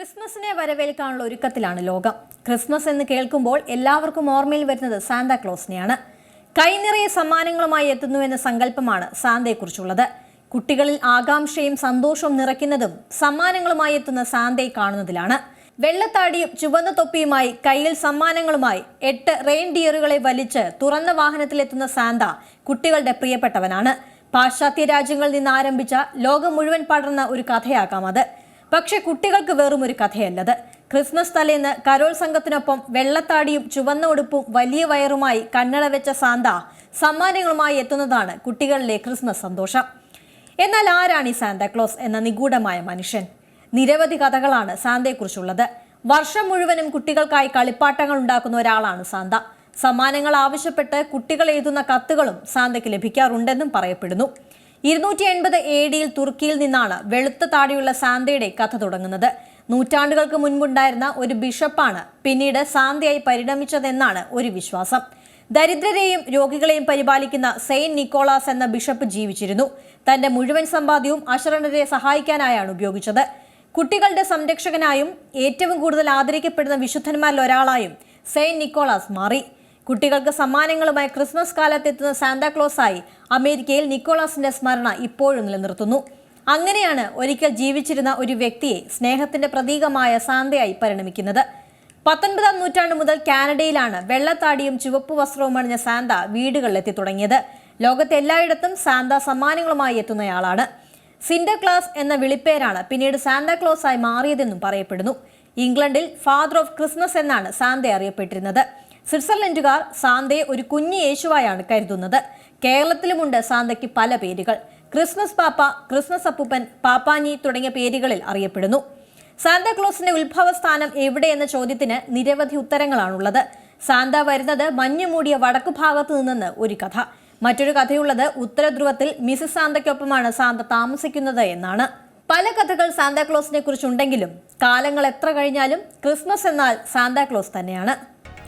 ക്രിസ്മസിനെ വരവേൽക്കാനുള്ള ഒരുക്കത്തിലാണ് ലോകം. ക്രിസ്മസ് എന്ന് കേൾക്കുമ്പോൾ എല്ലാവർക്കും ഓർമ്മയിൽ വരുന്നത് സാന്താക്ലോസിനെയാണ് കൈനിറയെ സമ്മാനങ്ങളുമായി എത്തുന്നുവെന്ന സങ്കല്പമാണ് സാന്തയെക്കുറിച്ചുള്ളത്. കുട്ടികളിൽ ആകാംക്ഷയും സന്തോഷവും നിറയ്ക്കുന്നതും സമ്മാനങ്ങളുമായി എത്തുന്ന സാന്തയെ കാണുന്നതിലാണ്. വെള്ളത്താടിയും ചുവന്ന തൊപ്പിയുമായി കയ്യിൽ സമ്മാനങ്ങളുമായി എട്ട് റെയിൻഡിയറുകളെ വലിച്ച് തുറന്ന വാഹനത്തിലെത്തുന്ന സാന്ത കുട്ടികളുടെ പ്രിയപ്പെട്ടവനാണ്. പാശ്ചാത്യ രാജ്യങ്ങളിൽ നിന്ന് ആരംഭിച്ച ലോകം മുഴുവൻ പടർന്ന ഒരു കഥയാകാം അത്. പക്ഷെ കുട്ടികൾക്ക് വെറും ഒരു കഥയല്ലത്. ക്രിസ്മസ് തലേന്ന് കരോൾ സംഘത്തിനൊപ്പം വെള്ളത്താടിയും ചുവന്ന ഉടുപ്പും വലിയ വയറുമായി കണ്ണട വെച്ച സാന്ത സമ്മാനങ്ങളുമായി എത്തുന്നതാണ് കുട്ടികളിലെ ക്രിസ്മസ് സന്തോഷം. എന്നാൽ ആരാണ് ഈ സാന്താക്ലോസ് എന്ന നിഗൂഢമായ മനുഷ്യൻ? നിരവധി കഥകളാണ് സാന്തയെക്കുറിച്ചുള്ളത്. വർഷം മുഴുവനും കുട്ടികൾക്കായി കളിപ്പാട്ടങ്ങൾ ഉണ്ടാക്കുന്ന ഒരാളാണ് സാന്ത. സമ്മാനങ്ങൾ ആവശ്യപ്പെട്ട് കുട്ടികൾ എഴുതുന്ന കത്തുകളും സാന്തയ്ക്ക് ലഭിക്കാറുണ്ടെന്നും പറയപ്പെടുന്നു. ഇരുന്നൂറ്റി എൺപത് എ ഡിയിൽ തുർക്കിയിൽ നിന്നാണ് വെളുത്ത താടിയുള്ള സാന്തയുടെ കഥ തുടങ്ങുന്നത്. നൂറ്റാണ്ടുകൾക്ക് മുൻപുണ്ടായിരുന്ന ഒരു ബിഷപ്പാണ് പിന്നീട് സാന്തയായി പരിണമിച്ചതെന്നാണ് ഒരു വിശ്വാസം. ദരിദ്രരെയും രോഗികളെയും പരിപാലിക്കുന്ന സെയിന്റ് നിക്കോളാസ് എന്ന ബിഷപ്പ് ജീവിച്ചിരുന്നു. തന്റെ മുഴുവൻ സമ്പാദ്യവും അശരണരെ സഹായിക്കാനായാണ് ഉപയോഗിച്ചത്. കുട്ടികളുടെ സംരക്ഷകനായും ഏറ്റവും കൂടുതൽ ആദരിക്കപ്പെടുന്ന വിശുദ്ധന്മാരിൽ ഒരാളായും സെയിന്റ് നിക്കോളാസ് മാറി. കുട്ടികൾക്ക് സമ്മാനങ്ങളുമായി ക്രിസ്മസ് കാലത്തെത്തുന്ന സാന്താക്ലോസായി അമേരിക്കയിൽ നിക്കോളാസിന്റെ സ്മരണ ഇപ്പോഴും നിലനിർത്തുന്നു. അങ്ങനെയാണ് ഒരിക്കൽ ജീവിച്ചിരുന്ന ഒരു വ്യക്തിയെ സ്നേഹത്തിന്റെ പ്രതീകമായ സാന്തയായി പരിണമിക്കുന്നത്. പത്തൊൻപതാം നൂറ്റാണ്ട് മുതൽ കാനഡയിലാണ് വെള്ളത്താടിയും ചുവപ്പ് വസ്ത്രവും അണിഞ്ഞ സാന്ത വീടുകളിലെത്തി തുടങ്ങിയത്. ലോകത്തെ എല്ലായിടത്തും സാന്ത സമ്മാനങ്ങളുമായി എത്തുന്നയാളാണ്. സിൻഡർ ക്ലാസ് എന്ന വിളിപ്പേരാണ് പിന്നീട് സാന്താക്ലോസ് ആയി മാറിയതെന്നും പറയപ്പെടുന്നു. ഇംഗ്ലണ്ടിൽ ഫാദർ ഓഫ് ക്രിസ്മസ് എന്നാണ് സാന്ത അറിയപ്പെട്ടിരുന്നത്. സ്വിറ്റ്സർലൻഡുകാർ സാന്തയെ ഒരു കുഞ്ഞു യേശുവായാണ് കരുതുന്നത്. കേരളത്തിലുമുണ്ട് സാന്തയ്ക്ക് പല പേരുകൾ. ക്രിസ്മസ് പാപ്പ ക്രിസ്മസ് അപ്പൂപ്പൻ പാപ്പാഞ്ഞി തുടങ്ങിയ പേരുകളിൽ അറിയപ്പെടുന്നു. സാന്താക്ലോസിന്റെ ഉത്ഭവസ്ഥാനം എവിടെയെന്ന ചോദ്യത്തിന് നിരവധി ഉത്തരങ്ങളാണുള്ളത്. സാന്ത വരുന്നത് മഞ്ഞു മൂടിയ വടക്കു ഭാഗത്തു നിന്നെന്ന് ഒരു കഥ. മറ്റൊരു കഥയുള്ളത് ഉത്തരധ്രുവത്തിൽ മിസിസ് സാന്തയ്ക്കൊപ്പമാണ് സാന്ത താമസിക്കുന്നത് എന്നാണ്. പല കഥകൾ സാന്താക്ലോസിനെ കുറിച്ചുണ്ടെങ്കിലും കാലങ്ങൾ എത്ര കഴിഞ്ഞാലും ക്രിസ്മസ് എന്നാൽ സാന്താക്ലോസ് തന്നെയാണ്.